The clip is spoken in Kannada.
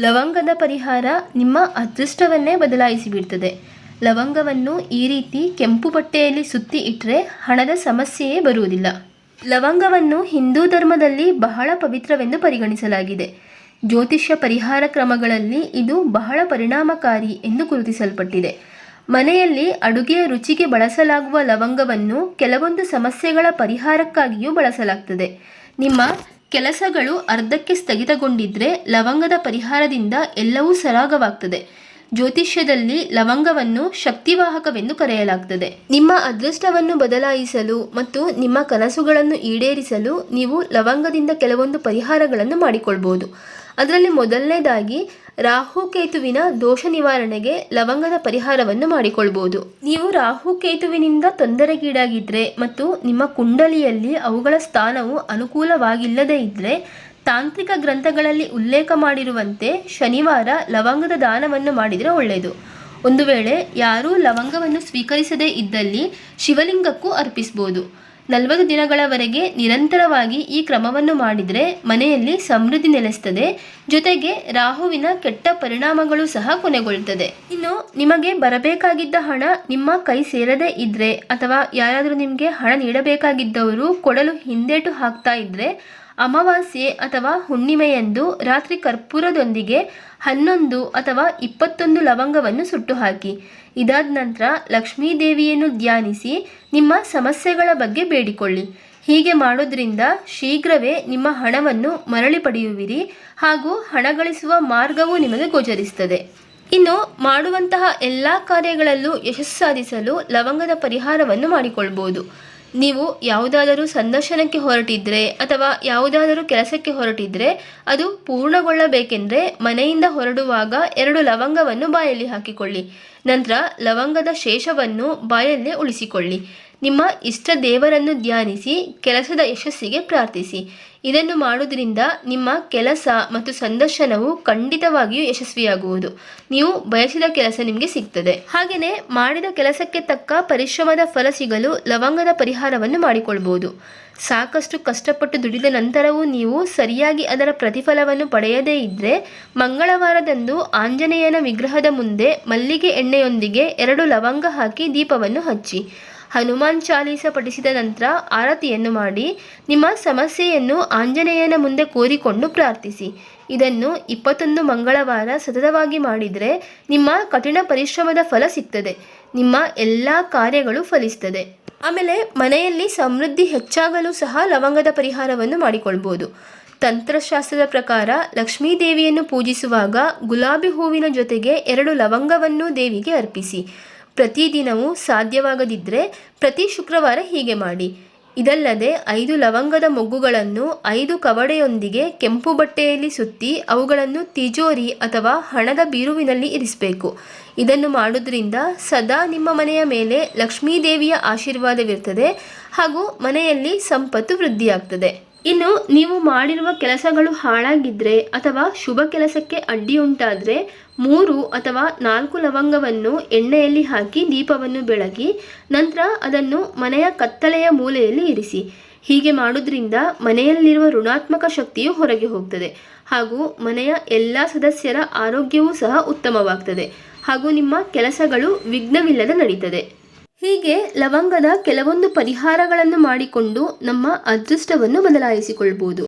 ಲವಂಗದ ಪರಿಹಾರ ನಿಮ್ಮ ಅದೃಷ್ಟವನ್ನೇ ಬದಲಾಯಿಸಿಬಿಡ್ತದೆ ಲವಂಗವನ್ನು ಈ ರೀತಿ ಕೆಂಪು ಬಟ್ಟೆಯಲ್ಲಿ ಸುತ್ತಿ ಇಟ್ಟರೆ ಹಣದ ಸಮಸ್ಯೆಯೇ ಬರುವುದಿಲ್ಲ. ಲವಂಗವನ್ನು ಹಿಂದೂ ಧರ್ಮದಲ್ಲಿ ಬಹಳ ಪವಿತ್ರವೆಂದು ಪರಿಗಣಿಸಲಾಗಿದೆ. ಜ್ಯೋತಿಷ್ಯ ಪರಿಹಾರ ಕ್ರಮಗಳಲ್ಲಿ ಇದು ಬಹಳ ಪರಿಣಾಮಕಾರಿ ಎಂದು ಗುರುತಿಸಲ್ಪಟ್ಟಿದೆ. ಮನೆಯಲ್ಲಿ ಅಡುಗೆಯ ರುಚಿಗೆ ಬಳಸಲಾಗುವ ಲವಂಗವನ್ನು ಕೆಲವೊಂದು ಸಮಸ್ಯೆಗಳ ಪರಿಹಾರಕ್ಕಾಗಿಯೂ ಬಳಸಲಾಗ್ತದೆ. ನಿಮ್ಮ ಕೆಲಸಗಳು ಅರ್ಧಕ್ಕೆ ಸ್ಥಗಿತಗೊಂಡಿದ್ರೆ ಲವಂಗದ ಪರಿಹಾರದಿಂದ ಎಲ್ಲವೂ ಸರಾಗವಾಗ್ತದೆ. ಜ್ಯೋತಿಷ್ಯದಲ್ಲಿ ಲವಂಗವನ್ನು ಶಕ್ತಿವಾಹಕವೆಂದು ಕರೆಯಲಾಗ್ತದೆ. ನಿಮ್ಮ ಅದೃಷ್ಟವನ್ನು ಬದಲಾಯಿಸಲು ಮತ್ತು ನಿಮ್ಮ ಕನಸುಗಳನ್ನು ಈಡೇರಿಸಲು ನೀವು ಲವಂಗದಿಂದ ಕೆಲವೊಂದು ಪರಿಹಾರಗಳನ್ನು ಮಾಡಿಕೊಳ್ಬೋದು. ಅದರಲ್ಲಿ ಮೊದಲನೇದಾಗಿ ರಾಹುಕೇತುವಿನ ದೋಷ ನಿವಾರಣೆಗೆ ಲವಂಗದ ಪರಿಹಾರವನ್ನು ಮಾಡಿಕೊಳ್ಬೋದು. ನೀವು ರಾಹುಕೇತುವಿನಿಂದ ತೊಂದರೆಗೀಡಾಗಿದ್ದರೆ ಮತ್ತು ನಿಮ್ಮ ಕುಂಡಲಿಯಲ್ಲಿ ಅವುಗಳ ಸ್ಥಾನವು ಅನುಕೂಲವಾಗಿಲ್ಲದೇ ಇದ್ದರೆ ತಾಂತ್ರಿಕ ಗ್ರಂಥಗಳಲ್ಲಿ ಉಲ್ಲೇಖ ಮಾಡಿರುವಂತೆ ಶನಿವಾರ ಲವಂಗದ ದಾನವನ್ನು ಮಾಡಿದರೆ ಒಳ್ಳೆಯದು. ಒಂದು ವೇಳೆ ಯಾರೂ ಲವಂಗವನ್ನು ಸ್ವೀಕರಿಸದೇ ಇದ್ದಲ್ಲಿ ಶಿವಲಿಂಗಕ್ಕೂ ಅರ್ಪಿಸ್ಬೋದು. ನಲವತ್ತು ದಿನಗಳವರೆಗೆ ನಿರಂತರವಾಗಿ ಈ ಕ್ರಮವನ್ನು ಮಾಡಿದರೆ ಮನೆಯಲ್ಲಿ ಸಮೃದ್ಧಿ ನೆಲೆಸ್ತದೆ. ಜೊತೆಗೆ ರಾಹುವಿನ ಕೆಟ್ಟ ಪರಿಣಾಮಗಳು ಸಹ ಕೊನೆಗೊಳ್ತದೆ. ಇನ್ನು ನಿಮಗೆ ಬರಬೇಕಾಗಿದ್ದ ಹಣ ನಿಮ್ಮ ಕೈ ಸೇರದೇ ಇದ್ರೆ ಅಥವಾ ಯಾರಾದರೂ ನಿಮಗೆ ಹಣ ನೀಡಬೇಕಾಗಿದ್ದವರು ಕೊಡಲು ಹಿಂದೇಟು ಹಾಕ್ತಾ ಇದ್ರೆ ಅಮಾವಾಸ್ಯೆ ಅಥವಾ ಹುಣ್ಣಿಮೆಯಂದು ರಾತ್ರಿ ಕರ್ಪೂರದೊಂದಿಗೆ ಹನ್ನೊಂದು ಅಥವಾ ಇಪ್ಪತ್ತೊಂದು ಲವಂಗವನ್ನು ಸುಟ್ಟು ಹಾಕಿ ಇದಾದ ನಂತರ ಲಕ್ಷ್ಮೀ ದೇವಿಯನ್ನು ಧ್ಯಾನಿಸಿ ನಿಮ್ಮ ಸಮಸ್ಯೆಗಳ ಬಗ್ಗೆ ಬೇಡಿಕೊಳ್ಳಿ. ಹೀಗೆ ಮಾಡೋದ್ರಿಂದ ಶೀಘ್ರವೇ ನಿಮ್ಮ ಹಣವನ್ನು ಮರಳಿ ಪಡೆಯುವಿರಿ ಹಾಗೂ ಹಣ ಗಳಿಸುವ ಮಾರ್ಗವೂ ನಿಮಗೆ ಗೋಚರಿಸುತ್ತದೆ. ಇನ್ನು ಮಾಡುವಂತಹ ಎಲ್ಲ ಕಾರ್ಯಗಳಲ್ಲೂ ಯಶಸ್ಸು ಸಾಧಿಸಲು ಲವಂಗದ ಪರಿಹಾರವನ್ನು ಮಾಡಿಕೊಳ್ಬೋದು. ನೀವು ಯಾವುದಾದರೂ ಸಂದರ್ಶನಕ್ಕೆ ಹೊರಟಿದ್ರೆ ಅಥವಾ ಯಾವುದಾದರೂ ಕೆಲಸಕ್ಕೆ ಹೊರಟಿದ್ರೆ ಅದು ಪೂರ್ಣಗೊಳ್ಳಬೇಕೆಂದರೆ ಮನೆಯಿಂದ ಹೊರಡುವಾಗ ಎರಡು ಲವಂಗವನ್ನು ಬಾಯಲ್ಲಿ ಹಾಕಿಕೊಳ್ಳಿ. ನಂತರ ಲವಂಗದ ಶೇಷವನ್ನು ಬಾಯಲ್ಲೇ ಉಳಿಸಿಕೊಳ್ಳಿ. ನಿಮ್ಮ ಇಷ್ಟ ದೇವರನ್ನು ಧ್ಯಾನಿಸಿ, ಕೆಲಸದ ಯಶಸ್ಸಿಗೆ ಪ್ರಾರ್ಥಿಸಿ. ಇದನ್ನು ಮಾಡುವುದರಿಂದ ನಿಮ್ಮ ಕೆಲಸ ಮತ್ತು ಸಂದರ್ಶನವು ಖಂಡಿತವಾಗಿಯೂ ಯಶಸ್ವಿಯಾಗುವುದು. ನೀವು ಬಯಸಿದ ಕೆಲಸ ನಿಮಗೆ ಸಿಗ್ತದೆ. ಹಾಗೆಯೇ ಮಾಡಿದ ಕೆಲಸಕ್ಕೆ ತಕ್ಕ ಪರಿಶ್ರಮದ ಫಲ ಸಿಗಲು ಲವಂಗದ ಪರಿಹಾರವನ್ನು ಮಾಡಿಕೊಳ್ಬೋದು ಸಾಕಷ್ಟು ಕಷ್ಟಪಟ್ಟು ದುಡಿದ ನಂತರವೂ ನೀವು ಸರಿಯಾಗಿ ಅದರ ಪ್ರತಿಫಲವನ್ನು ಪಡೆಯದೇ ಇದ್ದರೆ ಮಂಗಳವಾರದಂದು ಆಂಜನೇಯನ ವಿಗ್ರಹದ ಮುಂದೆ ಮಲ್ಲಿಗೆ ಎಣ್ಣೆಯೊಂದಿಗೆ ಎರಡು ಲವಂಗ ಹಾಕಿ ದೀಪವನ್ನು ಹಚ್ಚಿ. ಹನುಮಾನ್ ಚಾಲೀಸ ಪಠಿಸಿದ ನಂತರ ಆರತಿಯನ್ನು ಮಾಡಿ ನಿಮ್ಮ ಸಮಸ್ಯೆಯನ್ನು ಆಂಜನೇಯನ ಮುಂದೆ ಕೋರಿಕೊಂಡು ಪ್ರಾರ್ಥಿಸಿ. ಇದನ್ನು ಇಪ್ಪತ್ತೊಂದು ಮಂಗಳವಾರ ಸತತವಾಗಿ ಮಾಡಿದರೆ ನಿಮ್ಮ ಕಠಿಣ ಪರಿಶ್ರಮದ ಫಲ ಸಿಗ್ತದೆ. ನಿಮ್ಮ ಎಲ್ಲ ಕಾರ್ಯಗಳು ಫಲಿಸ್ತದೆ. ಆಮೇಲೆ ಮನೆಯಲ್ಲಿ ಸಮೃದ್ಧಿ ಹೆಚ್ಚಾಗಲು ಸಹ ಲವಂಗದ ಪರಿಹಾರವನ್ನು ಮಾಡಿಕೊಳ್ಬೋದು. ತಂತ್ರಶಾಸ್ತ್ರದ ಪ್ರಕಾರ ಲಕ್ಷ್ಮೀ ದೇವಿಯನ್ನು ಪೂಜಿಸುವಾಗ ಗುಲಾಬಿ ಹೂವಿನ ಜೊತೆಗೆ ಎರಡು ಲವಂಗವನ್ನು ದೇವಿಗೆ ಅರ್ಪಿಸಿ. ಪ್ರತಿದಿನವೂ ಸಾಧ್ಯವಾಗದಿದ್ದರೆ ಪ್ರತಿ ಶುಕ್ರವಾರ ಹೀಗೆ ಮಾಡಿ. ಇದಲ್ಲದೆ ಐದು ಲವಂಗದ ಮೊಗ್ಗುಗಳನ್ನು ಐದು ಕವಡೆಯೊಂದಿಗೆ ಕೆಂಪು ಬಟ್ಟೆಯಲ್ಲಿ ಸುತ್ತಿ ಅವುಗಳನ್ನು ತಿಜೋರಿ ಅಥವಾ ಹಣದ ಬೀರುವಿನಲ್ಲಿ ಇರಿಸಬೇಕು. ಇದನ್ನು ಮಾಡುವುದರಿಂದ ಸದಾ ನಿಮ್ಮ ಮನೆಯ ಮೇಲೆ ಲಕ್ಷ್ಮೀದೇವಿಯ ಆಶೀರ್ವಾದವಿರ್ತದೆ ಹಾಗೂ ಮನೆಯಲ್ಲಿ ಸಂಪತ್ತು ವೃದ್ಧಿಯಾಗ್ತದೆ. ಇನ್ನು ನೀವು ಮಾಡಿರುವ ಕೆಲಸಗಳು ಹಾಳಾಗಿದ್ದರೆ ಅಥವಾ ಶುಭ ಕೆಲಸಕ್ಕೆ ಅಡ್ಡಿಯುಂಟಾದರೆ ಮೂರು ಅಥವಾ ನಾಲ್ಕು ಲವಂಗವನ್ನು ಎಣ್ಣೆಯಲ್ಲಿ ಹಾಕಿ ದೀಪವನ್ನು ಬೆಳಗಿ, ನಂತರ ಅದನ್ನು ಮನೆಯ ಕತ್ತಲೆಯ ಮೂಲೆಯಲ್ಲಿ ಇರಿಸಿ. ಹೀಗೆ ಮಾಡೋದ್ರಿಂದ ಮನೆಯಲ್ಲಿರುವ ಋಣಾತ್ಮಕ ಶಕ್ತಿಯು ಹೊರಗೆ ಹೋಗ್ತದೆ ಹಾಗೂ ಮನೆಯ ಎಲ್ಲ ಸದಸ್ಯರ ಆರೋಗ್ಯವೂ ಸಹ ಉತ್ತಮವಾಗ್ತದೆ ಹಾಗೂ ನಿಮ್ಮ ಕೆಲಸಗಳು ವಿಘ್ನವಿಲ್ಲದೆ ನಡೀತದೆ. ಹೀಗೆ ಲವಂಗದ ಕೆಲವೊಂದು ಪರಿಹಾರಗಳನ್ನು ಮಾಡಿಕೊಂಡು ನಮ್ಮ ಅದೃಷ್ಟವನ್ನು ಬದಲಾಯಿಸಿಕೊಳ್ಬೋದು.